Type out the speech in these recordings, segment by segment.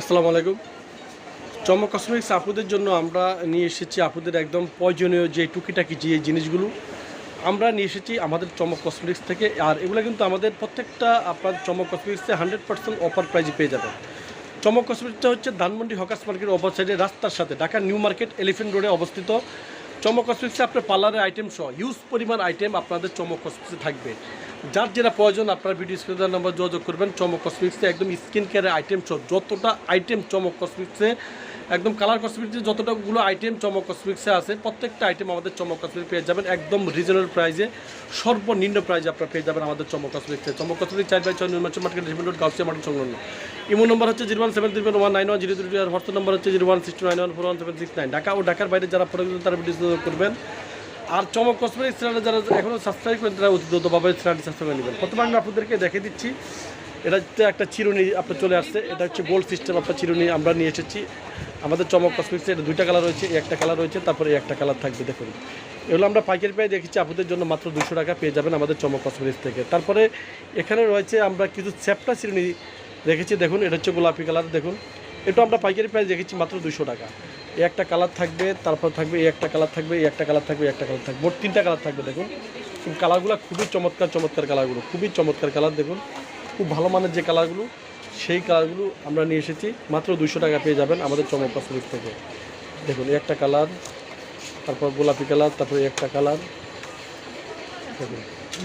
আসসালামু আলাইকুম। চমক কসমেটিক্স আপুদের জন্য আমরা নিয়ে এসেছি আপুদের একদম প্রয়োজনীয় যে টুকিটাকি যে জিনিসগুলো। আমরা নিয়ে এসেছি আমাদের চমক কসমেটিক্স থেকে, আর এগুলো কিন্তু আমাদের প্রত্যেকটা আপনার চমক কসমেটিক্সে হান্ড্রেড পার্সেন্ট অফার প্রাইজে পেয়ে যাবেন। চমক কসমেটিক্সটা হচ্ছে ধানমন্ডি হকাস মার্কেটের অপর সাইডে রাস্তার সাথে, ঢাকা নিউ মার্কেট এলিফেন্ট রোডে অবস্থিত। চমক কসমেটিক্সে আপনার পার্লারের আইটেম সহ হিউজ পরিমাণ আইটেম আপনাদের চমক কসমেটিক্সে থাকবে। যার যেটা প্রয়োজন, আপনার ভিডিও স্ক্রিনের নাম্বার যোগাযোগ করবেন। চমক কসমেটিক্সে একদম স্কিন কেয়ারের আইটেম সহ যতটা আইটেম চমক কসমেটিক্সে একদম কালার কসমেটিক্সে যতটাগুলো আইটেম চমক কসমেটিক্সে আছে, প্রত্যেকটা আইটেম আমাদের চমক কসমেটিক্স পেয়ে যাবেন। একদম রিজনেবল প্রাইসে সর্বনিম্ন প্রাইসে আপনারা পেয়ে যাবেন আমাদের চমক কসমেটিক্সে চমক কসমেটিক্স চার বাই ছয় মার্কেট রিভেন রোড গাউসিয়া মার্কেট সংলগ্ন। ইমো নম্বর হচ্ছে zero one seven three one nine one zero three আর হোয়াটসঅ্যাপ নম্বর হচ্ছে zero one six nine one four one seven six nine. Dhaka ও ঢাকার বাইরে যারা প্রয়োজন তারা ভিডিও করবেন। আর চমক কসমেটিক্স চ্যানেলে যারা এখনও সাবস্ক্রাইব করেন, তারা অতি দ্রুতভাবে চ্যানেলটি সাবস্ক্রাইব করে নেবেন। প্রথমে আমি আপনাদেরকে দেখে দিচ্ছি, এটা একটা চিরুনি আপনার চলে আসছে, এটা হচ্ছে গোল্ড সিস্টেম আপনার চিরুনি আমরা নিয়ে এসেছি। আমাদের চমক কসমেটিক্সে এটা দুইটা কালার রয়েছে একটা কালার রয়েছে, তারপরে একটা কালার থাকবে, দেখুন। এগুলো আমরা পাইকারি প্রায় দেখেছি আপনাদের জন্য মাত্র দুশো টাকা পেয়ে যাবেন আমাদের চমক কসমেটিক্স থেকে। তারপরে এখানে রয়েছে আমরা কিছু চ্যাপটা চিরুনি রেখেছি দেখুন, এটা হচ্ছে গোলাপি কালার দেখুন। এটা আমরা পাইকারি প্রাইস দেখেছি মাত্র দুশো টাকা। একটা কালার থাকবে, তারপর থাকবে এই একটা কালার থাকবে, এই একটা কালার থাকবে একটা কালার থাকবে। মোট তিনটা কালার থাকবে, দেখুন। কালারগুলো খুবই চমৎকার চমৎকার কালারগুলো খুবই চমৎকার কালার দেখুন। খুব ভালো মানের যে কালারগুলো সেই কালারগুলো আমরা নিয়ে এসেছি। মাত্র দুশো টাকা পেয়ে যাবেন আমাদের চমক কসমেটিক্স থেকে। দেখুন একটা কালার তারপর গোলাপি কালার তারপর একটা কালার দেখুন,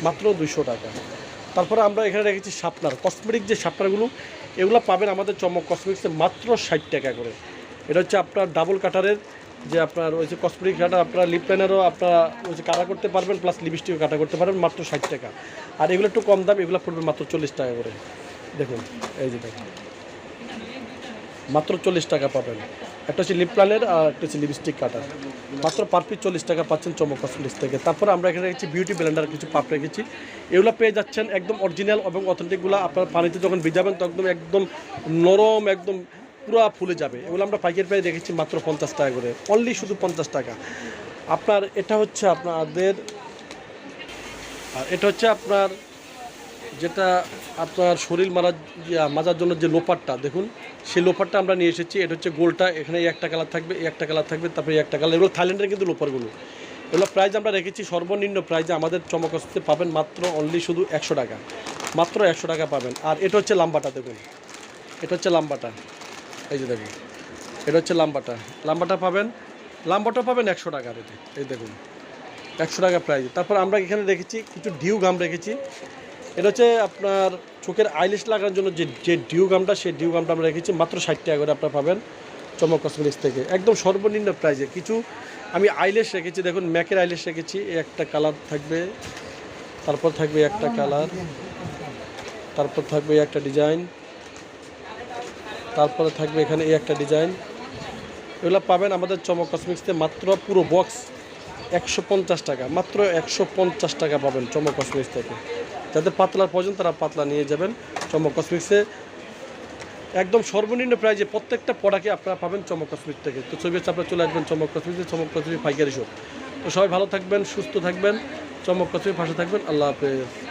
মাত্র দুশো টাকা। তারপরে আমরা এখানে রেখেছি শার্পনার কসমেটিক যে শার্পনারগুলো এগুলো পাবেন আমাদের চমক কসমেটিক্সে মাত্র ষাট টাকা করে। এটা হচ্ছে আপনার ডাবল কাটারের যে আপনার ওই যে কসমেটিক কাটার আপনারা লিপ লাইনারও আপনারা ওই যে কাটা করতে পারবেন প্লাস লিপস্টিকও কাটা করতে পারবেন, মাত্র ষাট টাকা। আর এগুলো একটু কম দাম, এগুলো পড়বে মাত্র চল্লিশ টাকা করে। দেখুন, এই যে দেখুন। মাত্র চল্লিশ টাকা পাবেন। একটা হচ্ছে লিপ প্লানের আর একটা হচ্ছে লিপস্টিক কাটার মাত্র পার পিস চল্লিশ টাকা পাচ্ছেন চমক কসমেটিক্স থেকে। তারপরে আমরা এখানে রেখেছি বিউটি ব্লেন্ডার কিছু পাপ রেখেছি। এগুলো পেয়ে যাচ্ছেন একদম অরিজিনাল এবং অথেন্টিকগুলো আপনার পানিতে যখন ভিজাবেন, তখন একদম নরম, একদম পুরো ফুলে যাবে। এগুলো আমরা পাইকারি প্রায় রেখেছি মাত্র পঞ্চাশ টাকা করে। অনলি শুধু পঞ্চাশ টাকা। আপনার, এটা হচ্ছে আপনাদের, আর এটা হচ্ছে আপনার যেটা আপনার শরীর মারার মাজার জন্য যে লোপারটা দেখুন। সেই লোপারটা আমরা নিয়ে এসেছি। এটা হচ্ছে গোলটা। এখানে একটা কালার থাকবে একটা কালার থাকবে, তারপরে একটা কালার। এগুলো থাইল্যান্ডের কিন্তু লোপারগুলো এগুলো প্রাইজ আমরা রেখেছি সর্বনিম্ন প্রাইজে আমাদের চমকস্তে পাবেন মাত্র অনলি শুধু একশো টাকা। মাত্র একশো টাকা পাবেন। আর এটা হচ্ছে লাম্বাটা, দেখুন। এটা হচ্ছে লাম্বাটা। এই যে দেখুন, এটা হচ্ছে লাম্বাটা। লাম্বাটা পাবেন লাম্বাটা পাবেন একশো টাকা রেটে। এই দেখুন, একশো টাকা প্রাইস তারপর আমরা এখানে রেখেছি কিছু ডিউ গাম রেখেছি। এটা হচ্ছে আপনার চোখের আইলিশ লাগানোর জন্য যে যে ডিউ গামটা সেই ডিউ গামটা আমরা রেখেছি, মাত্র ষাট টাকা করে আপনারা পাবেন চমক কসমেটিক্স থেকে। একদম সর্বনিম্ন প্রাইজে কিছু আমি আইলেশ রেখেছি, দেখুন, ম্যাকের আইলেশ রেখেছি একটা কালার থাকবে, তারপর থাকবে একটা কালার তারপর থাকবে একটা ডিজাইন তারপরে থাকবে এখানে এই একটা ডিজাইন। এগুলো পাবেন আমাদের চমক কসমেটিক্সতে মাত্র পুরো বক্স একশো পঞ্চাশ টাকা, মাত্র একশো পঞ্চাশ টাকা পাবেন চমক কসমেটিক্স থেকে। যাদের পাতলার প্রয়োজন তারা পাতলা নিয়ে যাবেন চমক কসমেটিক্সে। একদম সর্বনিম্ন প্রাইজে প্রত্যেকটা প্রোডাক্টে আপনারা পাবেন চমক কসমেটিক্স থেকে। তো ছবি হচ্ছে আপনারা চলে আসবেন চমক কসমেটিক্সে, চমক কসমেটিক্স পাইকারি শপ তো সবাই ভালো থাকবেন, সুস্থ থাকবেন, চমক কসমেটিক্স ভাষা থাকবেন। আল্লাহ হাফেজ।